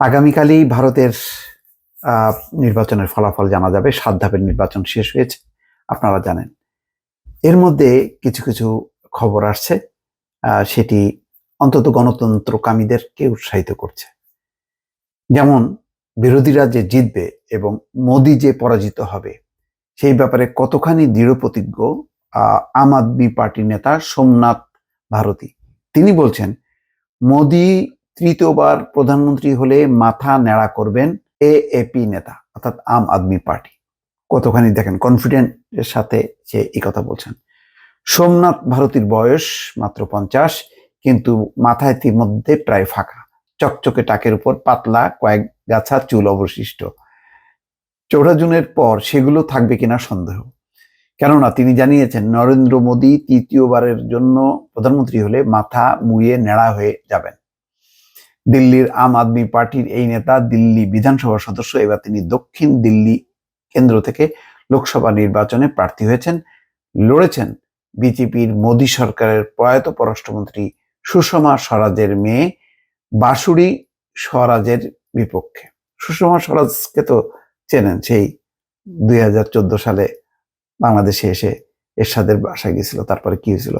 আগামীকালই ভারতের নির্বাচনের ফলাফল জানা যাবে। সাত ধাপের নির্বাচন শেষ হয়েছে, আপনারা জানেন। এর মধ্যে কিছু কিছু খবর আসছে সেটি অন্তত গণতন্ত্রকামীদেরকে উৎসাহিত করছে। যেমন, বিরোধীরা যে জিতবে এবং মোদি যে পরাজিত হবে, সেই ব্যাপারে কতখানি দৃঢ় প্রতিজ্ঞ আম আদমি পার্টির নেতা সোমনাথ ভারতী। তিনি বলছেন, মোদি তৃতীয়বার প্রধানমন্ত্রী হলে মাথা নেড়া করবেন এএপি নেতা, অর্থাৎ আম আদমি পার্টি। কতখানি দেখেন কনফিডেন্টের সাথে সে এই কথা বলছেন। সোমনাথ ভারতীর বয়স মাত্র পঞ্চাশ, কিন্তু মাথায় ইতিমধ্যে প্রায় ফাঁকা। চকচকে টাকের উপর পাতলা কয়েক গাছা চুল অবশিষ্ট। চৌঠা জুনের পর সেগুলো থাকবে কিনা সন্দেহ। কেননা তিনি জানিয়েছেন, নরেন্দ্র মোদী তৃতীয়বারের জন্য প্রধানমন্ত্রী হলে মাথা মুড়িয়ে নেড়া হয়ে যাবেন। দিল্লির আম আদমি পার্টির এই নেতা দিল্লি বিধানসভা সদস্য, এবার তিনি দক্ষিণ দিল্লি কেন্দ্র থেকে লোকসভা নির্বাচনে প্রার্থী হয়েছেন, লড়েছেন বিজেপির মোদী সরকারের প্রয়াত পররাষ্ট্রমন্ত্রী সুষমা স্বরাজের মেয়ে বাসুরি স্বরাজের বিপক্ষে। সুষমা স্বরাজকে তো চেনেন, সেই দুই হাজার চোদ্দ সালে বাংলাদেশে এসে এরশাদের বাসায় গেছিল তারপরে কি হয়েছিল?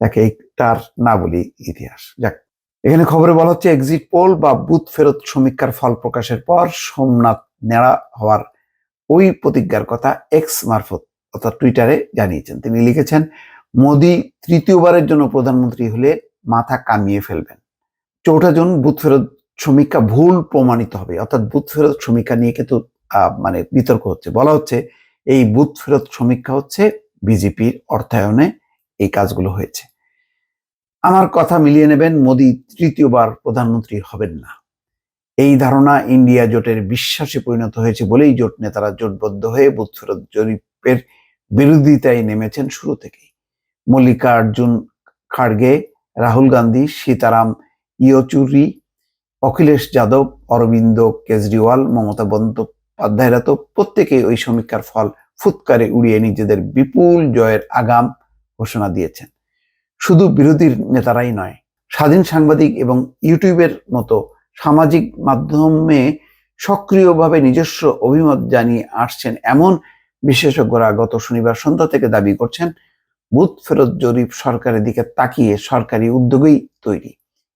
তাকে তার না বলি ইতিহাস। যাক এখানে খবরে বলা হচ্ছে এক্সিট পোল বা বুথ ফেরত সমীক্ষার ফল প্রকাশের পর সোমনাথ নেড়া হওয়ার ওই প্রতিজ্ঞার কথা এক্স মারফত অর্থাৎ টুইটারে জানিয়েছেন। তিনি লিখেছেন, মোদি তৃতীয়বারের জন্য প্রধানমন্ত্রী হলে মাথা কামিয়ে ফেলবেন। চৌঠা জুন বুথ ফেরত সমীক্ষা ভুল প্রমাণিত হবে। অর্থাৎ বুথ ফেরত সমীক্ষা নিয়ে কিন্তু মানে বিতর্ক হচ্ছে। বলা হচ্ছে, এই বুথ ফেরত সমীক্ষা হচ্ছে বিজেপির অর্থায়নে এই কাজগুলো হয়েছে। আমার কথা মিলিয়ে নেবেন মোদি তৃতীয়বার প্রধানমন্ত্রী হবেন না। এই ধারণা ইন্ডিয়া জোটের বিশ্বাসে পরিণত হয়েছে বলেই জোট নেতারা জোটবদ্ধ হয়ে বুথ জরিপের বিরোধিতায় নেমেছেন শুরু থেকেই। মল্লিকার্জুন খাড়গে রাহুল গান্ধী, সীতারাম ইয়চুরি, অখিলেশ যাদব, অরবিন্দ কেজরিওয়াল, মমতা বন্দ্যোপাধ্যায়রা তো প্রত্যেকেই ওই সমীক্ষার ফল ফুৎকারে উড়িয়ে নিজেদের বিপুল জয়ের আগাম ঘোষণা দিয়েছেন। শুধু বিরোধীর নেতারাই নয়, স্বাধীন সাংবাদিক এবং ইউটিউবের মতো সামাজিক মাধ্যমে সক্রিয়ভাবে নিজস্ব অভিমত জানিয়ে আসছেন এমন বিশেষজ্ঞরা গত শনিবার সন্ধ্যা থেকে দাবি করছেন, বুথ ফেরত জরিপ সরকারের দিকে তাকিয়ে সরকারি উদ্যোগেই তৈরি।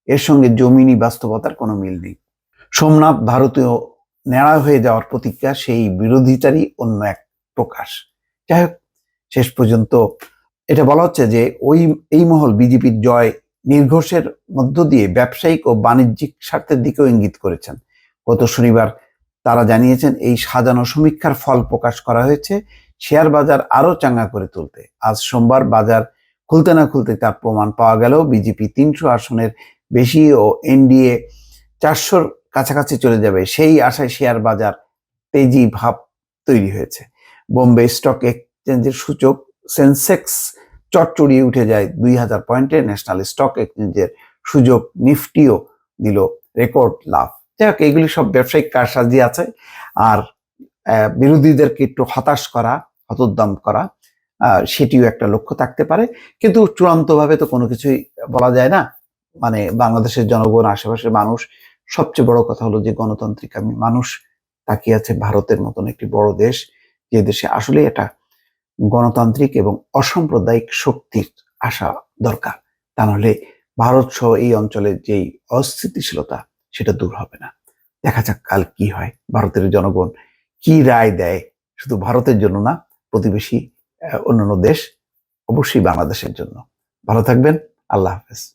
এর সঙ্গে জমিনি বাস্তবতার কোনো মিল নেই। সোমনাথ ভারতীয় ন্যাড়া হয়ে যাওয়ার প্রতিজ্ঞা সেই বিরোধিতারই অন্য এক প্রকাশ। যাই হোক, শেষ পর্যন্ত এটা বলা হচ্ছে যে ওই, এই মহল বিজেপির জয় নির্ঘোষের মধ্য দিয়ে ব্যবসায়িক ও বাণিজ্যিক স্বার্থের দিকেও ইঙ্গিত করেছেন। গত শনিবার তারা জানিয়েছেন, এই সাজানো সমীক্ষার ফল প্রকাশ করা হয়েছে শেয়ার বাজার আরও চাঙ্গা করে তুলতে। আজ সোমবার বাজার খুলতে না খুলতে তার প্রমাণ পাওয়া গেল বিজেপি তিনশো আসনের বেশি ও এনডিএ চারশোর কাছাকাছি চলে যাবে সেই আশায় শেয়ার বাজার তেজি ভাব তৈরি হয়েছে। বোম্বে স্টক এক্সচেঞ্জের সূচক সেন্সেক্স চটচড়িয়ে উঠে যায়। দুই হাজার পয়েন্টে ন্যাশনাল স্টক এক্সচেঞ্জের সুযোগ নিফটিও দিল রেকর্ড লাভ। যাই হোক, এইগুলি সব ব্যবসায়িক কারসাজি আছে। আর বিরোধীদেরকে একটু হতাশ করা, হতোদ্যম করা সেটিও একটা লক্ষ্য থাকতে পারে। কিন্তু চূড়ান্তভাবে তো কোনো কিছুই বলা যায় না। মানে বাংলাদেশের জনগণ, আশেপাশের মানুষ, সবচেয়ে বড় কথা হলো যে গণতান্ত্রিক আমি মানুষ তাকিয়ে আছে ভারতের মতন একটি বড় দেশ, যে দেশে আসলে এটা গণতান্ত্রিক এবং অসাম্প্রদায়িক শক্তির আসা দরকার। তা নাহলে ভারত সহ এই অঞ্চলের যেই অস্থিতিশীলতা, সেটা দূর হবে না। দেখা যাক কাল কি হয়। ভারতের জনগণ কি রায় দেয়? শুধু ভারতের জন্য না, প্রতিবেশী অন্যান্য দেশ, অবশ্যই বাংলাদেশের জন্য। ভালো থাকবেন। আল্লাহ হাফেজ।